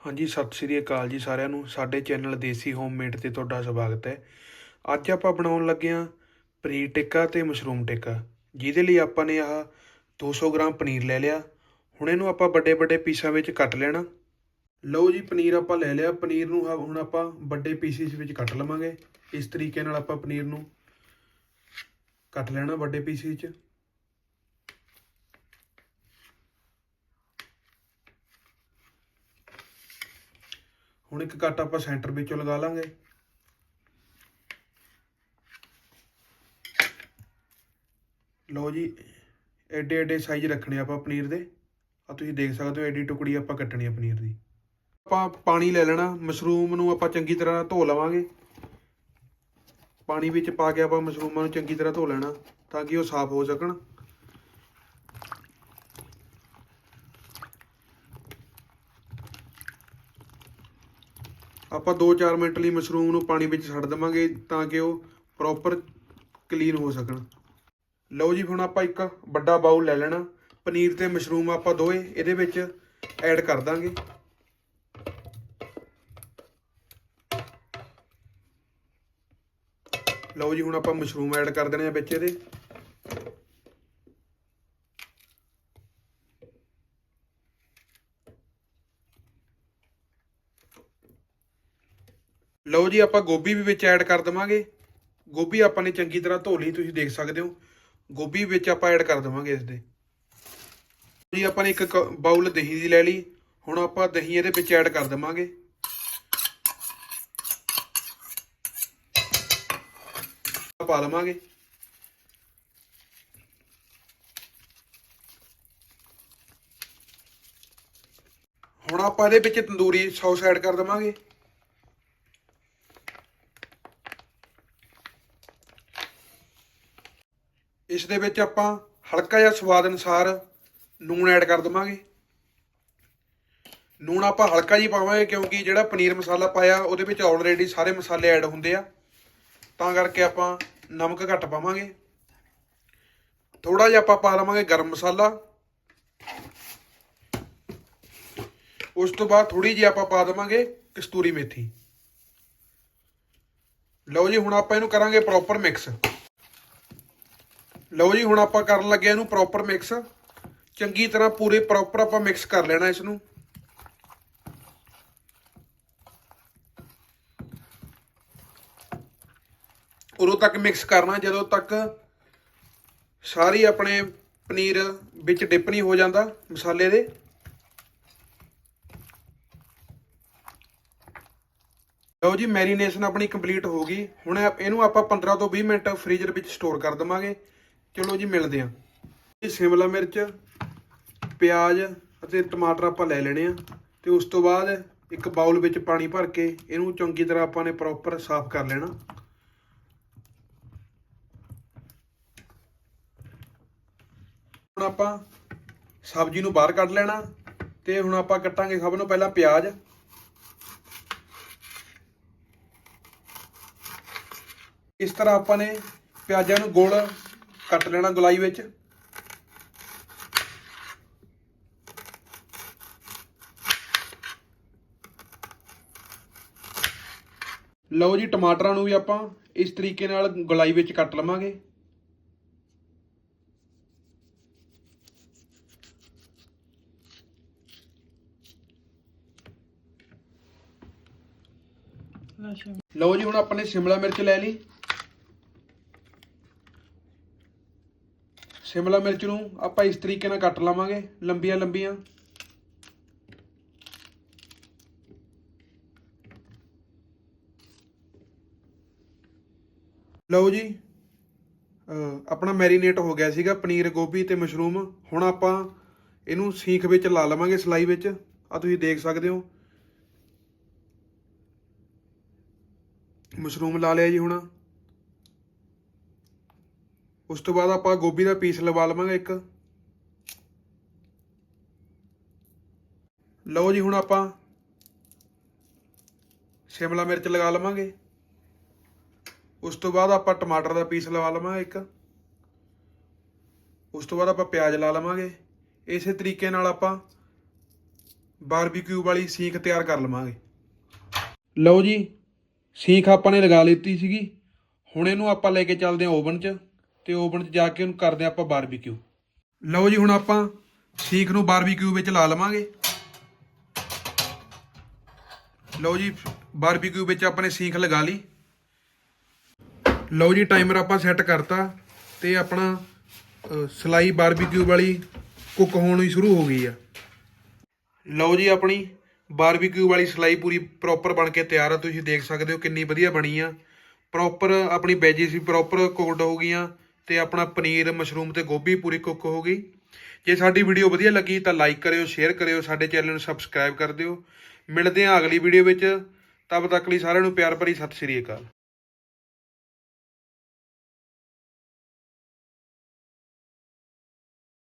ਹਾਂਜੀ, ਸਤਿ ਸ੍ਰੀ ਅਕਾਲ ਜੀ ਸਾਰਿਆਂ ਨੂੰ। ਸਾਡੇ ਚੈਨਲ ਦੇਸੀ ਹੋਮਮੇਡ ਤੇ ਤੁਹਾਡਾ ਸਵਾਗਤ ਹੈ। ਅੱਜ ਆਪਾਂ ਬਣਾਉਣ ਲੱਗੇ ਹਾਂ ਪਨੀਰ ਟਿੱਕਾ ਤੇ ਮਸ਼ਰੂਮ ਟਿੱਕਾ। ਜਿਹਦੇ ਲਈ ਆਪਾਂ ਨੇ ਆਹ 200 ਗ੍ਰਾਮ ਪਨੀਰ ਲੈ ਲਿਆ। ਹੁਣ ਇਹਨੂੰ ਆਪਾਂ ਵੱਡੇ ਵੱਡੇ ਪੀਸਾਂ ਵਿੱਚ ਕੱਟ ਲੈਣਾ। ਲਓ ਜੀ, ਪਨੀਰ ਆਪਾਂ ਲੈ ਲਿਆ। ਪਨੀਰ ਨੂੰ ਹੁਣ ਆਪਾਂ ਵੱਡੇ ਪੀਸਿਸ ਵਿੱਚ ਕੱਟ ਲਵਾਂਗੇ। ਇਸ ਤਰੀਕੇ ਨਾਲ ਆਪਾਂ ਪਨੀਰ ਨੂੰ ਕੱਟ ਲੈਣਾ ਵੱਡੇ ਪੀਸਿਸ ਵਿੱਚ ਹੁਣ ਇੱਕ ਕੱਟ ਆਪਾਂ ਸੈਂਟਰ ਵਿੱਚੋਂ ਲਗਾ ਲਾਂਗੇ। ਲਓ ਜੀ, ਐਡੇ ਐਡੇ ਸਾਈਜ਼ ਰੱਖਣੇ ਆਪਾਂ ਪਨੀਰ ਦੇ। ਆ ਤੁਸੀਂ ਦੇਖ ਸਕਦੇ ਹੋ, ਐਡੀ ਟੁਕੜੀ ਆਪਾਂ ਕੱਟਣੀ ਆ ਪਨੀਰ ਦੀ। ਆਪਾਂ ਪਾਣੀ ਲੈ ਲੈਣਾ, ਮਸ਼ਰੂਮ ਨੂੰ ਆਪਾਂ ਚੰਗੀ ਤਰ੍ਹਾਂ ਧੋ ਲਵਾਂਗੇ। ਪਾਣੀ ਵਿੱਚ ਪਾ ਕੇ ਆਪਾਂ ਮਸ਼ਰੂਮਾਂ ਨੂੰ ਚੰਗੀ ਤਰ੍ਹਾਂ ਧੋ ਲੈਣਾ, ਤਾਂ ਕਿ ਉਹ ਸਾਫ਼ ਹੋ ਸਕਣ। ਆਪਾਂ 2-4 ਮਿੰਟ ਲਈ ਮਸ਼ਰੂਮ ਨੂੰ ਪਾਣੀ ਵਿੱਚ ਛੱਡ ਦੇਵਾਂਗੇ ਤਾਂ ਕਿ ਉਹ ਪ੍ਰੋਪਰ ਕਲੀਨ ਹੋ ਸਕਣ। ਲਓ ਜੀ, ਹੁਣ ਆਪਾਂ ਇੱਕ ਵੱਡਾ ਬਾਉਲ ਲੈ ਲੈਣਾ। ਪਨੀਰ ਤੇ ਮਸ਼ਰੂਮ ਆਪਾਂ ਦੋਏ ਇਹਦੇ ਵਿੱਚ ਐਡ ਕਰ ਦਾਂਗੇ। ਲਓ ਜੀ, ਹੁਣ ਆਪਾਂ ਮਸ਼ਰੂਮ ਐਡ ਕਰ ਦੇਣੇ ਆ ਵਿੱਚ ਇਹਦੇ। ਲਓ ਜੀ, ਆਪਾਂ ਗੋਭੀ ਵੀ ਵਿੱਚ ਐਡ ਕਰ ਦਵਾਂਗੇ। ਗੋਭੀ ਆਪਾਂ ਨੇ ਚੰਗੀ ਤਰ੍ਹਾਂ ਧੋ ਲਈ, ਤੁਸੀਂ ਦੇਖ ਸਕਦੇ ਹੋ। ਗੋਭੀ ਵਿੱਚ ਆਪਾਂ ਐਡ ਕਰ ਦਵਾਂਗੇ ਇਸ ਦੇ। ਜੀ, ਆਪਾਂ ਨੇ ਇੱਕ ਕ- ਬਾਉਲ ਦਹੀਂ ਦੀ ਲੈ ਲਈ। ਹੁਣ ਆਪਾਂ ਦਹੀਂ ਇਹਦੇ ਵਿੱਚ ਐਡ ਕਰ ਦਵਾਂਗੇ। ਪਾ ਲਵਾਂਗੇ। ਹੁਣ ਆਪਾਂ ਇਹਦੇ ਵਿੱਚ ਤੰਦੂਰੀ ਸੌਸ ਐਡ ਕਰ ਦਵਾਂਗੇ। ਇਸ ਦੇ ਵਿੱਚ ਆਪਾਂ ਹਲਕਾ ਜਿਹਾ ਸਵਾਦ ਅਨੁਸਾਰ ਨੂਣ ਐਡ ਕਰ ਦਵਾਂਗੇ। ਨੂਣ ਆਪਾਂ ਹਲਕਾ ਜੀ ਪਾਵਾਂਗੇ ਕਿਉਂਕਿ ਜਿਹੜਾ ਪਨੀਰ ਮਸਾਲਾ ਪਾਇਆ, ਉਹਦੇ ਵਿੱਚ ਆਲਰੇਡੀ ਸਾਰੇ ਮਸਾਲੇ ਐਡ ਹੁੰਦੇ ਆ। ਤਾਂ ਕਰਕੇ ਆਪਾਂ ਨਮਕ ਘੱਟ ਪਾਵਾਂਗੇ। ਥੋੜਾ ਜਿਹਾ ਆਪਾਂ ਪਾ ਲਵਾਂਗੇ ਗਰਮ ਮਸਾਲਾ। ਉਸ ਤੋਂ ਬਾਅਦ ਥੋੜੀ ਜਿਹੀ ਆਪਾਂ ਪਾ ਦੇਵਾਂਗੇ ਕਸਤੂਰੀ ਮੇਥੀ। ਲਓ ਜੀ, ਹੁਣ ਆਪਾਂ ਇਹਨੂੰ ਕਰਾਂਗੇ ਪ੍ਰੋਪਰ ਮਿਕਸ ਲਓ ਜੀ, ਹੁਣ ਆਪਾਂ ਕਰਨ ਲੱਗੇ ਇਹਨੂੰ ਪ੍ਰੋਪਰ ਮਿਕਸ ਚੰਗੀ ਤਰ੍ਹਾਂ ਪੂਰੇ ਪ੍ਰੋਪਰ ਆਪਾਂ ਮਿਕਸ ਕਰ ਲੈਣਾ ਇਸ ਨੂੰ ਉਦੋਂ ਤੱਕ ਮਿਕਸ ਕਰਨਾ, ਜਦੋਂ ਤੱਕ ਸਾਰੀ ਆਪਣੇ ਪਨੀਰ ਵਿੱਚ ਡਿਪ ਨਹੀਂ ਹੋ ਜਾਂਦਾ ਮਸਾਲੇ ਦੇ। ਲਓ ਜੀ ਮੈਰੀਨੇਸ਼ਨ ਆਪਣੀ ਕੰਪਲੀਟ ਹੋ ਗਈ। ਹੁਣ ਇਹਨੂੰ ਆਪਾਂ 15 ਤੋਂ 20 ਮਿੰਟ ਫ੍ਰੀਜ਼ਰ ਵਿੱਚ ਸਟੋਰ ਕਰ ਦਵਾਂਗੇ। ਚਲੋ ਜੀ ਮਿਲਦੇ ਹਾਂ। ਇਹ ਸ਼ਿਮਲਾ ਮਿਰਚ, ਪਿਆਜ਼ ਅਤੇ ਟਮਾਟਰ ਆਪਾਂ ਲੈ ਲੈਣੇ ਆ ਤੇ ਉਸ ਤੋਂ ਬਾਅਦ ਇੱਕ ਬਾਉਲ ਵਿੱਚ ਪਾਣੀ ਭਰ ਕੇ ਇਹਨੂੰ ਚੰਗੀ ਤਰ੍ਹਾਂ ਆਪਾਂ ਨੇ ਪ੍ਰੋਪਰ ਸਾਫ਼ ਕਰ ਲੈਣਾ। ਹੁਣ ਆਪਾਂ ਸਬਜ਼ੀ ਨੂੰ ਬਾਹਰ ਕੱਢ ਲੈਣਾ ਤੇ ਹੁਣ ਆਪਾਂ ਕੱਟਾਂਗੇ ਸਭ ਨੂੰ ਪਹਿਲਾਂ ਪਿਆਜ਼। ਇਸ ਤਰ੍ਹਾਂ ਆਪਾਂ ਨੇ ਪਿਆਜ਼ਾਂ ਨੂੰ ਗੋਲ ਕੱਟ ਲੈਣਾ ਗੁਲਾਈ ਵਿੱਚ। ਲਓ ਜੀ ਟਮਾਟਰਾਂ ਨੂੰ ਵੀ ਆਪਾਂ ਇਸ ਤਰੀਕੇ ਨਾਲ ਗੁਲਾਈ ਵਿੱਚ ਕੱਟ ਲਵਾਂਗੇ। ਲਓ ਜੀ ਹੁਣ ਆਪਾਂ ਨੇ ਸ਼ਿਮਲਾ ਮਿਰਚ ਲੈ ਲਈ। ਸ਼ਿਮਲਾ ਮਿਰਚ ਨੂੰ ਆਪਾਂ ਇਸ ਤਰੀਕੇ ਨਾਲ ਕੱਟ ਲਵਾਂਗੇ, ਲੰਬੀਆਂ ਲੰਬੀਆਂ। ਲਓ ਜੀ ਆਪਣਾ ਮੈਰੀਨੇਟ ਹੋ ਗਿਆ ਸੀਗਾ ਪਨੀਰ ਗੋਭੀ ਤੇ ਮਸ਼ਰੂਮ। ਹੁਣ ਆਪਾਂ ਇਹਨੂੰ ਸੀਖ ਵਿੱਚ ਲਾ ਲਵਾਂਗੇ ਸਲਾਈ ਵਿੱਚ। ਆ ਤੁਸੀਂ ਦੇਖ ਸਕਦੇ ਹੋ। ਮਸ਼ਰੂਮ ਲਾ ਲਿਆ ਜੀ ਹੁਣ। ਉਸ ਤੋਂ ਬਾਅਦ ਆਪਾਂ ਗੋਭੀ ਦਾ ਪੀਸ ਲਵਾ ਲਵਾਂਗੇ ਇੱਕ। ਲਓ ਜੀ, ਹੁਣ ਆਪਾਂ ਸ਼ਿਮਲਾ ਮਿਰਚ ਲਗਾ ਲਵਾਂਗੇ। ਉਸ ਤੋਂ ਬਾਅਦ ਆਪਾਂ ਟਮਾਟਰ ਦਾ ਪੀਸ ਲਵਾ ਲਵਾਂਗੇ ਇੱਕ। ਉਸ ਤੋਂ ਬਾਅਦ ਆਪਾਂ ਪਿਆਜ਼ ਲਾ ਲਵਾਂਗੇ। ਇਸੇ ਤਰੀਕੇ ਨਾਲ ਆਪਾਂ ਬਾਰਬੀਕਿਊ ਵਾਲੀ ਸੀਖ ਤਿਆਰ ਕਰ ਲਵਾਂਗੇ। ਲਓ ਜੀ, ਸੀਖ ਆਪਾਂ ਨੇ ਲਗਾ ਲਿੱਤੀ ਸੀਗੀ। ਹੁਣ ਇਹਨੂੰ ਆਪਾਂ ਲੈ ਕੇ ਚੱਲਦੇ ਹਾਂ ਓਵਨ 'ਚ। ਤੇ ਓਵਨ 'ਚ ਜਾ ਕੇ ਉਹਨੂੰ ਕਰਦੇ ਹਾਂ ਆਪਾਂ ਬਾਰਬੀਕਿਊ ਲਓ ਜੀ ਹੁਣ ਆਪਾਂ ਸੀਖ ਨੂੰ ਬਾਰਬੀਕਿਊ ਵਿੱਚ ਲਾ ਲਵਾਂਗੇ। ਲਓ ਜੀ ਬਾਰਬੀਕਿਊ ਵਿੱਚ ਆਪਣੇ ਸੀਖ ਲਗਾ ਲਈ। ਲਓ ਜੀ ਟਾਈਮਰ ਆਪਾਂ ਸੈੱਟ ਕਰਤਾ ਤੇ ਆਪਣਾ ਅ, ਸਲਾਈ ਬਾਰਬੀਕਿਊ ਵਾਲੀ ਕੁੱਕ ਹੋਣੀ ਸ਼ੁਰੂ ਹੋ ਗਈ ਆ। ਲਓ ਜੀ ਆਪਣੀ ਬਾਰਬੀਕਿਊ ਵਾਲੀ ਸਲਾਈ ਪੂਰੀ ਪ੍ਰੋਪਰ ਬਣ ਕੇ ਤਿਆਰ ਆ। ਤੁਸੀਂ ਦੇਖ ਸਕਦੇ ਹੋ ਕਿੰਨੀ ਵਧੀਆ ਬਣੀ ਆ। ਪ੍ਰੋਪਰ ਆਪਣੀ ਵੈਜੀਸ ਵੀ ਪ੍ਰੋਪਰ ਕੁਕਡ ਹੋ ਗਈਆਂ। ਤੇ ਆਪਣਾ ਪਨੀਰ, ਮਸ਼ਰੂਮ ਤੇ ਗੋਭੀ ਪੂਰੀ ਕੁੱਕ ਹੋ ਗਈ। ਜੇ ਸਾਡੀ ਵੀਡੀਓ ਵਧੀਆ ਲੱਗੀ ਤਾਂ ਲਾਈਕ ਕਰਿਓ ਸ਼ੇਅਰ ਕਰਿਓ, ਸਾਡੇ ਚੈਨਲ ਨੂੰ ਸਬਸਕ੍ਰਾਈਬ ਕਰ ਦਿਓ। ਮਿਲਦੇ ਹਾਂ ਅਗਲੀ ਵੀਡੀਓ ਵਿੱਚ। ਤਬ ਤੱਕ ਲਈ ਸਾਰਿਆਂ ਨੂੰ ਪਿਆਰ ਭਰੀ ਸਤਿ ਸ਼੍ਰੀ ਅਕਾਲ।